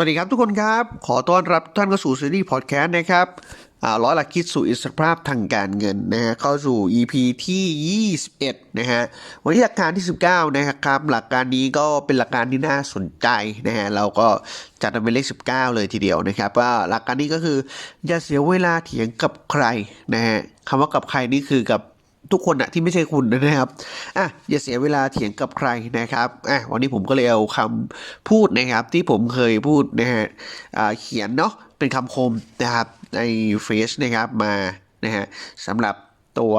สวัสดีครับทุกคนครับ ขอต้อนรับท่านเข้าสู่ซีรีส์พอดแคสต์นะครับร้อยหลักคิดสู่อิสรภาพทางการเงินนะฮะเข้าสู่ EP ที่ 21 นะฮะวันนี้หลักการที่ 19 นะครับหลักการนี้ก็เป็นหลักการที่น่าสนใจนะฮะเราก็จัดเป็นเลข 19 เลยทีเดียวนะครับว่าหลักการนี้ก็คืออย่าเสียเวลาเถียงกับใครนะฮะคำว่ากับใครนี่คือกับ ทุกคนอะที่ไม่ใช่คุณนะครับอะอย่าเสียเวลาเถียงกับใครนะครับอะวันนี้ผมก็เลยเอาคำพูดนะครับ ที่ผมเคยพูดนะฮะเขียนเนาะเป็นคำคมนะครับในเฟซนะครับมานะฮะสำหรับตัว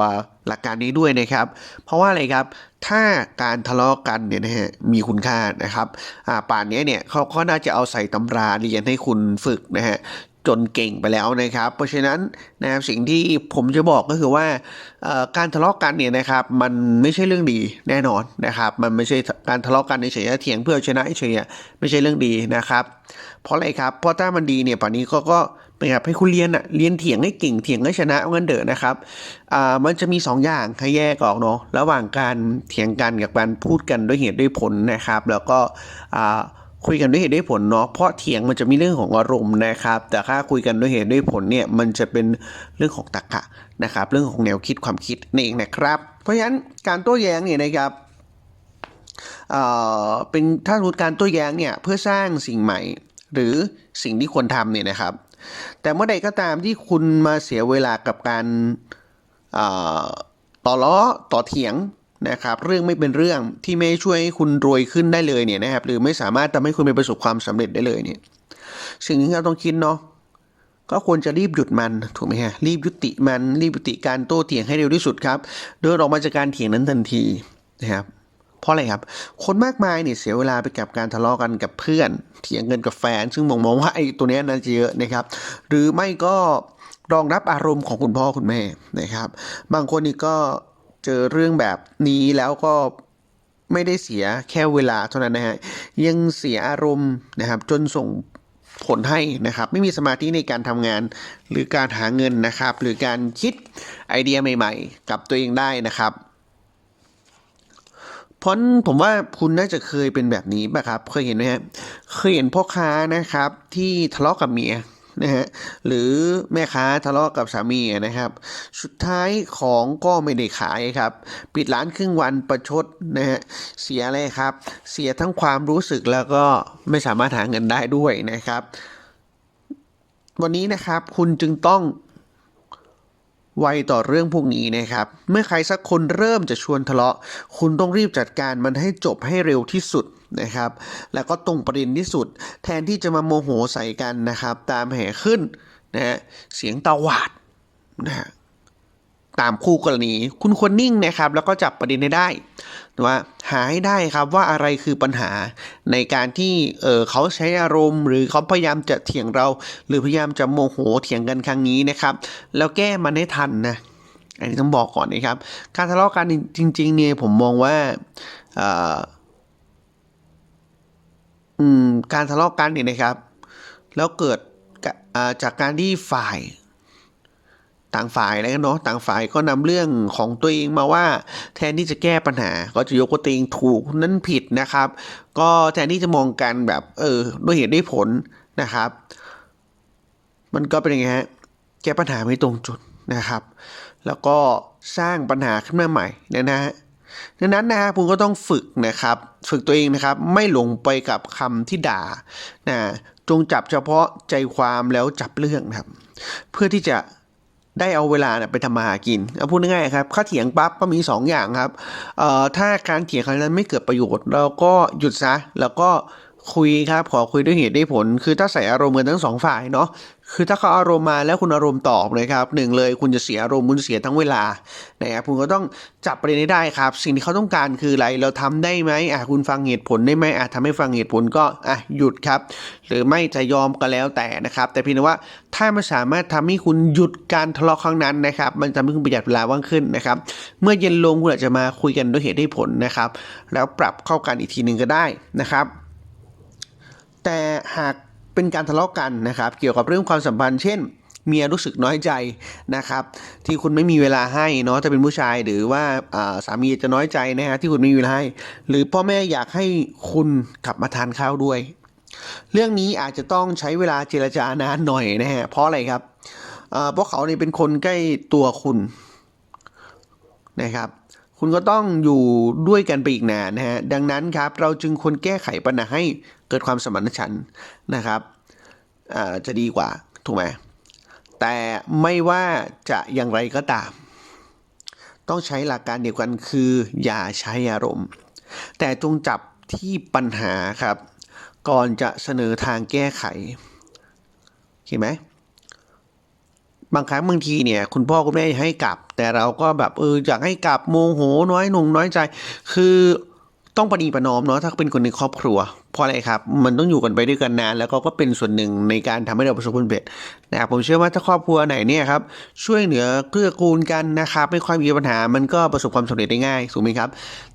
หลักการนี้ด้วยนะครับ เพราะว่าอะไรครับ ถ้าการทะเลาะกันเนี่ยนะฮะมีคุณค่านะครับอ่าป่านนี้เนี่ยเขาก็น่าจะเอาใส่ตำราเรียนให้คุณฝึกนะฮะ จนเก่งไปแล้วนะครับ เพราะฉะนั้นนะครับสิ่งที่ผมจะบอกก็คือว่าการทะเลาะกันเนี่ยนะครับมันไม่ใช่เรื่องดีแน่นอนนะครับ มันไม่ใช่การทะเลาะกันเฉยๆเถียงเพื่อชนะเฉยๆไม่ใช่เรื่องดีนะครับ เพราะอะไรครับเพราะถ้ามันดีเนี่ยป่านนี้ก็ก็เป็นแบให้คุณเรียนอะเรียนเถียงให้เก่งเถียงให้ชนะเอาเงินเดอะนะครับอ่ามันจะมีสองอย่างให้แยกออกเนาะระหว่างการเถียงกันกับการพูดกันด้วยเหตุด้วยผลนะครับ แล้วก็อ่า คุยกันด้วยเหตุด้วยผลเนาะเพราะเถียงมันจะมีเรื่องของอารมณ์นะครับ แต่ถ้าคุยกันด้วยเหตุด้วยผลเนี่ยมันจะเป็นเรื่องของตรรกะนะครับ เรื่องของแนวคิดความคิดนี่เองนะครับ เพราะฉะนั้นการโต้แย้งเนี่ยนะครับเอ่อเป็นถ้าสมมติการโต้แย้งเนี่ยเพื่อสร้างสิ่งใหม่ หรือสิ่งที่ควรทำเนี่ยนะครับ แต่เมื่อใดก็ตามที่คุณมาเสียเวลากับการต่อต่อล้อต่อเถียง นะครับเรื่องไม่เป็นเรื่องที่ไม่ช่วยให้คุณรวยขึ้นได้เลยเนี่ยนะครับหรือไม่สามารถทำให้คุณไปประสบความสำเร็จได้เลยเนี่ยสิ่งที่เราต้องคิดเนาะก็ควรจะรีบหยุดมันถูกไหมฮะรีบยุติมันรีบยุติการโต้เถียงให้เร็วที่สุดครับเดินออกมาจากการเถียงนั้นทันทีนะครับเพราะอะไรครับ คนมากมายเนี่ยเสียเวลาไปกับการทะเลาะกันกับเพื่อน เถียงกันกับแฟน ซึ่งมองมองว่าไอ้ตัวเนี้ยน่าจะเยอะนะครับ หรือไม่ก็รองรับอารมณ์ของคุณพ่อคุณแม่นะครับ บางคนนี่ก็ เจอเรื่องแบบนี้แล้วก็ไม่ได้เสียแค่เวลาเท่านั้นนะฮะยังเสียอารมณ์นะครับจนส่งผลให้นะครับไม่มีสมาธิในการทำงาน หรือการหาเงินนะครับ หรือการคิดไอเดียใหม่ ๆ กับตัวเองได้นะครับเพราะผมว่าคุณน่าจะเคยเป็นแบบนี้ป่ะครับ เคยเห็นไหมฮะเคยเห็นพ่อค้านะครับที่ทะเลาะกับเมีย นะฮะหรือแม่ค้าทะเลาะกับสามีนะครับ สุดท้ายของก็ไม่ได้ขายครับ ปิดร้านครึ่งวันประชดนะฮะเสียอะไรครับ เสียทั้งความรู้สึกแล้วก็ไม่สามารถหาเงินได้ด้วยนะครับ วันนี้นะครับคุณจึงต้องไวต่อเรื่องพวกนี้นะครับ เมื่อใครสักคนเริ่มจะชวนทะเลาะ คุณต้องรีบจัดการมันให้จบให้เร็วที่สุด นะครับ แล้วก็ตรงประเด็นที่สุด แทนที่จะมาโมโหใส่กันนะครับ ตามแห่ขึ้นนะฮะเสียงตาหวาดนะฮะตามคู่กรณี คุณควรนิ่งนะครับ แล้วก็จับประเด็นให้ได้ว่าหาให้ได้ครับว่าอะไรคือปัญหาในการที่เออเขาใช้อารมณ์ หรือเขาพยายามจะเถียงเรา หรือพยายามจะโมโหเถียงกันครั้งนี้นะครับ แล้วแก้มันให้ทันนะอันนี้ต้องบอกก่อนนะครับ การทะเลาะกันจริง ๆ เนี่ยผมมองว่าเอืม การทะเลาะกันเนี่ยนะครับ แล้วเกิดจากการที่ฝ่ายต่างฝ่ายแล้วกันเนาะต่างฝ่ายก็นำเรื่องของตัวเองมาว่า แทนที่จะแก้ปัญหา ก็จะยกว่าตัวเองถูกนั้นผิดนะครับ ก็แทนที่จะมองกันแบบเออด้วยเหตุด้วยผลนะครับ มันก็เป็นยังไงฮะแก้ปัญหาไม่ตรงจุดนะครับ แล้วก็สร้างปัญหาขึ้นมาใหม่นะนะฮะ ดังนั้นนะฮะคุณก็ต้องฝึกนะครับ ฝึกตัวเองนะครับ ไม่หลงไปกับคำที่ด่านะจงจับเฉพาะใจความแล้วจับเรื่องนะครับ เพื่อที่จะได้เอาเวลาเนี่ยไปทำมาหากินเอาพูดง่ายๆครับข้าเถียงปั๊บก็มี 2 อย่างครับเอ่อถ้าการเถียงครั้งนั้นไม่เกิดประโยชน์ เราก็หยุดซะแล้วก็ คุยครับขอคุยด้วยเหตุด้วยผล คือถ้าใส่อารมณ์กันทั้งสองฝ่ายเนาะคือถ้าเขาอารมณ์มาแล้วคุณอารมณ์ตอบเลยครับหนึ่งเลยคุณจะเสียอารมณ์คุณเสียทั้งเวลานะครับคุณก็ต้องจับประเด็นให้ได้ครับ สิ่งที่เขาต้องการคืออะไรเราทำได้ไหมอะคุณฟังเหตุผลได้ไหมอะทำให้ฟังเหตุผลก็อะหยุดครับ หรือไม่จะยอมก็แล้วแต่นะครับ แต่เพียงแต่ว่าถ้ามันสามารถทำให้คุณหยุดการทะเลาะครั้งนั้นนะครับ มันจะทำให้คุณประหยัดเวลาว่างขึ้นนะครับ เมื่อเย็นลงคุณอาจจะมาคุยกันด้วยเหตุด้วยผลนะครับ แล้วปรับเข้ากันอีกทีหนึ่งก็ได้นะครับ แต่หากเป็นการทะเลาะกันนะครับ เกี่ยวกับเรื่องความสัมพันธ์เช่นเมียรู้สึกน้อยใจนะครับ ที่คุณไม่มีเวลาให้เนาะถ้าเป็นผู้ชายหรือว่าสามีจะน้อยใจนะฮะที่คุณไม่มีเวลาให้ หรือพ่อแม่อยากให้คุณกลับมาทานข้าวด้วย เรื่องนี้อาจจะต้องใช้เวลาเจรจานานหน่อยนะฮะเพราะอะไรครับเพราะเขาเนี่ยเป็นคนใกล้ตัวคุณนะครับ คุณก็ต้องอยู่ด้วยกันไปอีกนานนะฮะดังนั้นครับเราจึงควรแก้ไขปัญหาให้เกิดความสมานฉันท์นะครับจะดีกว่าถูกไหมแต่ไม่ว่าจะอย่างไรก็ตาม ต้องใช้หลักการเดียวกันคืออย่าใช้อารมณ์ แต่จงจับที่ปัญหาครับ ก่อนจะเสนอทางแก้ไขเห็นไหม บางครั้งบางทีเนี่ยคุณพ่อคุณแม่ให้กลับ แต่เราก็แบบเอออยากให้กลับโมโหน้อยหนุงน้อยใจ คือต้องประนีประนอมเนาะถ้าเป็นคนในครอบครัว เพราะอะไรครับ มันต้องอยู่กันไปด้วยกันนาน แล้วก็ก็เป็นส่วนหนึ่งในการทำให้เราประสบผลสำเร็จนะครับผมเชื่อว่าถ้าครอบครัวไหนเนี่ยครับช่วยเหลือเกื้อกูลกันนะครับ ไม่ค่อยมีปัญหามันก็ประสบความสำเร็จได้ง่ายถูกไหมครับ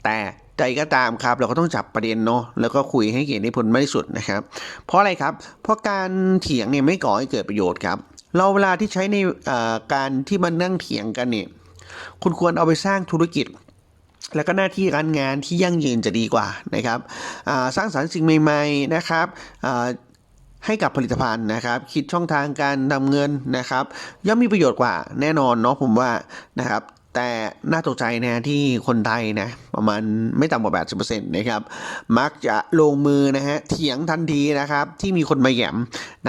แต่ใจก็ตามครับ เราก็ต้องจับประเด็นเนาะแล้วก็คุยให้เกิดผลมากที่สุดนะครับ เพราะอะไรครับ เพราะการเถียงเนี่ยไม่ก่อให้เกิดประโยชน์ครับ เราเวลาที่ใช้ในการที่มันนั่งเถียงกันเนี่ยคุณควรเอาไปสร้างธุรกิจ แล้วก็หน้าที่การงานที่ยั่งยืนจะดีกว่านะครับสร้างสรรค์สิ่งใหม่ๆนะครับให้กับผลิตภัณฑ์นะครับ คิดช่องทางการทำเงินนะครับ ย่อมมีประโยชน์กว่าแน่นอนเนาะผมว่านะครับ แต่น่าตกใจนะที่คนไทยนะประมาณไม่ต่ำกว่า 80%นะครับ มักจะลงมือนะฮะเถียงทันทีนะครับ ที่มีคนมาแยม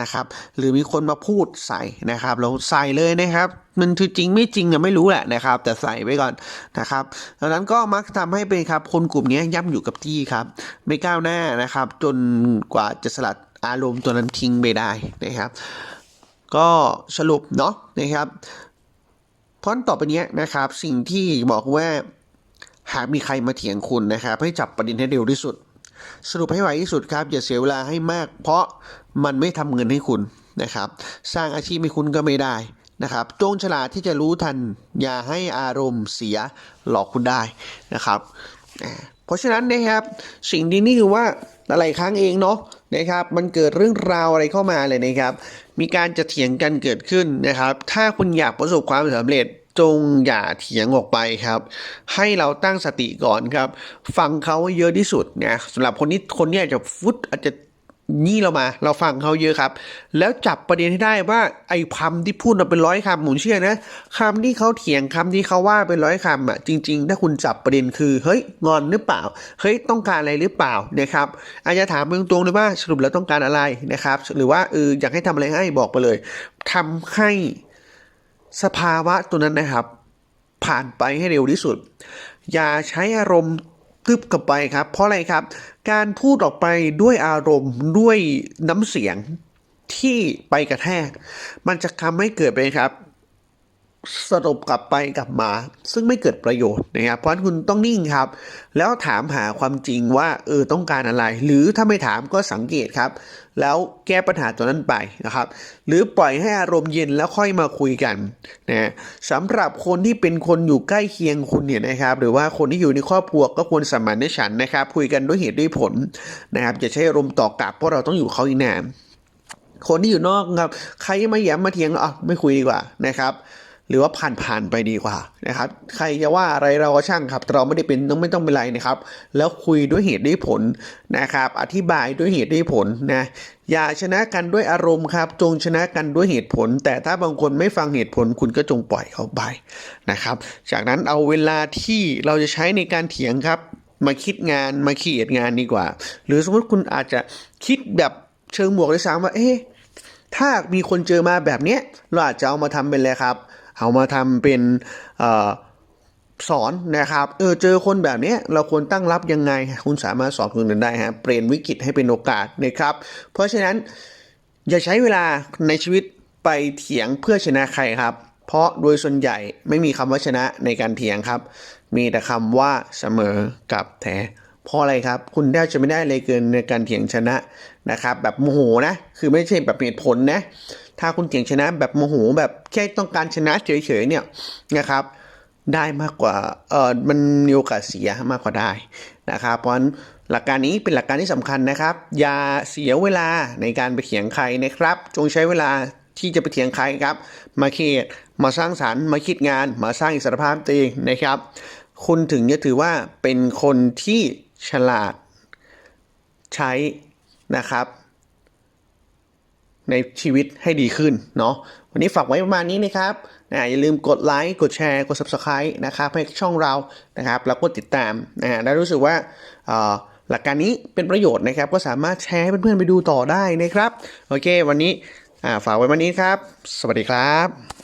นะครับ หรือมีคนมาพูดใส่นะครับเราใส่เลยนะครับมันคือจริงไม่จริงเนี่ยไม่รู้แหละนะครับ แต่ใส่ไว้ก่อนนะครับดังนั้นก็มักทำให้เป็นครับคนกลุ่มนี้ย่ำอยู่กับที่ครับ ไม่ก้าวหน้านะครับ จนกว่าจะสลัดอารมณ์ตัวนั้นทิ้งไปได้นะครับ ก็สรุปเนาะนะครับ เพราะต่อไปนี้นะครับ สิ่งที่บอกว่าหากมีใครมาเถียงคุณนะครับ ให้จับประเด็นให้เร็วที่สุด สรุปให้ไวที่สุดครับ อย่าเสียเวลาให้มาก เพราะมันไม่ทำเงินให้คุณนะครับ สร้างอาชีพให้คุณก็ไม่ได้นะครับจงฉลาดที่จะรู้ทัน อย่าให้อารมณ์เสียหลอกคุณได้นะครับ เพราะฉะนั้นนะครับสิ่งดีนี่คือว่าหลายครั้งเองเนาะนะครับมันเกิดเรื่องราวอะไรเข้ามาเลยนะครับ มีการจะเถียงกันเกิดขึ้นนะครับ ถ้าคุณอยากประสบความสำเร็จจงอย่าเถียงออกไปครับ ให้เราตั้งสติก่อนครับ ฟังเขาเยอะที่สุดนะสำหรับคนนี้คนนี้อาจจะฟุตอาจจะ นี่เรามา เราฟังเขาเยอะครับ แล้วจับประเด็นให้ได้ว่าไอ้คำที่พูดมาเป็นร้อยคำผมเชื่อนะคำที่เขาเถียงคำที่เขาว่าเป็นร้อยคำอะจริง ๆ ถ้าคุณจับประเด็นคือเฮ้ยงอนหรือเปล่าเฮ้ยต้องการอะไรหรือเปล่านะครับอาจจะถามตรงๆเลยว่าสรุปแล้วต้องการอะไรนะครับ หรือว่าเอออยากให้ทำอะไรให้บอกไปเลยทำให้สภาวะตัวนั้นนะครับ ผ่านไปให้เร็วที่สุด อย่าใช้อารมณ์ ทึบกลับไปครับ เพราะอะไรครับ การพูดออกไปด้วยอารมณ์ด้วยน้ำเสียงที่ไปกระแทก มันจะทำให้เกิดไปครับ สรุปกลับไปกลับมา ซึ่งไม่เกิดประโยชน์นะครับเพราะฉะนั้นคุณต้องนิ่งครับ แล้วถามหาความจริงว่าเออต้องการอะไร หรือถ้าไม่ถามก็สังเกตครับ แล้วแก้ปัญหาตัวนั้นไปนะครับ หรือปล่อยให้อารมณ์เย็นแล้วค่อยมาคุยกันนะสำหรับคนที่เป็นคนอยู่ใกล้เคียงคุณเนี่ยนะครับ หรือว่าคนที่อยู่ในครอบครัวก็ควรสมานฉันนะครับ คุยกันด้วยเหตุด้วยผลนะครับอย่าใช้อารมณ์ต่อกลับเพราะเราต้องอยู่เขาอีกนานคนที่อยู่นอกครับ ใครมาแย้มมาเถียงอะไม่คุยดีกว่านะครับ หรือว่าผ่านผ่านๆไปดีกว่านะครับ ใครจะว่าอะไรเราก็ช่างครับ เราไม่ได้เป็นต้องไม่ต้องเป็นไรนะครับ แล้วคุยด้วยเหตุด้วยผลนะครับ อธิบายด้วยเหตุด้วยผลนะอย่าชนะกันด้วยอารมณ์ครับ จงชนะกันด้วยเหตุผล แต่ถ้าบางคนไม่ฟังเหตุผลคุณก็จงปล่อยเขาไปนะครับ จากนั้นเอาเวลาที่เราจะใช้ในการเถียงครับ มาคิดงานมาขีดงานดีกว่า หรือสมมติคุณอาจจะคิดแบบเชิงบวกเลยซ้ำว่าเอ๊ะถ้ามีคนเจอมาแบบเนี้ยเราอาจจะเอามาทำเป็นอะไรครับ เอามาทำเป็นออสอนนะครับเออเจอคนแบบนี้เราควรตั้งรับยังไง คุณสามารถสอนคนอื่นได้ฮะเปลี่ยนวิกฤตให้เป็นโอกาสนะครับ เพราะฉะนั้นอย่าใช้เวลาในชีวิตไปเถียงเพื่อชนะใครครับ เพราะโดยส่วนใหญ่ไม่มีคำว่าชนะในการเถียงครับ มีแต่คำว่าเสมอกับแท้เพราะอะไรครับ คุณแทบจะไม่ได้เลยเกินในการเถียงชนะนะครับ แบบโมโหนะ คือไม่ใช่แบบเหตุผลนะ ถ้าคุณเถียงชนะแบบโมโหแบบแค่ต้องการชนะเฉยๆเนี่ยนะครับ ได้มากกว่าเออมันมีโอกาสเสียมากกว่าได้นะครับเพราะฉะนั้นหลักการนี้เป็นหลักการที่สำคัญนะครับ อย่าเสียเวลาในการไปเถียงใครนะครับ จงใช้เวลาที่จะไปเถียงใครครับ มาเขียนมาสร้างสรรค์มาคิดงาน มาสร้างอิสรภาพตัวเองนะครับ คุณถึงจะถือว่าเป็นคนที่ฉลาดใช้นะครับ ในชีวิตให้ดีขึ้นเนาะวันนี้ฝากไว้ประมาณนี้นะครับนะอย่าลืมกดไลค์กดแชร์กด subscribe นะครับให้ช่องเรานะครับแล้วก็ติดตามนะฮะแล้วรู้สึกว่าหลักการนี้เป็นประโยชน์นะครับ ก็สามารถแชร์ให้เพื่อนๆไปดูต่อได้นะครับ โอเค วันนี้ฝากไว้วันนี้ครับ สวัสดีครับ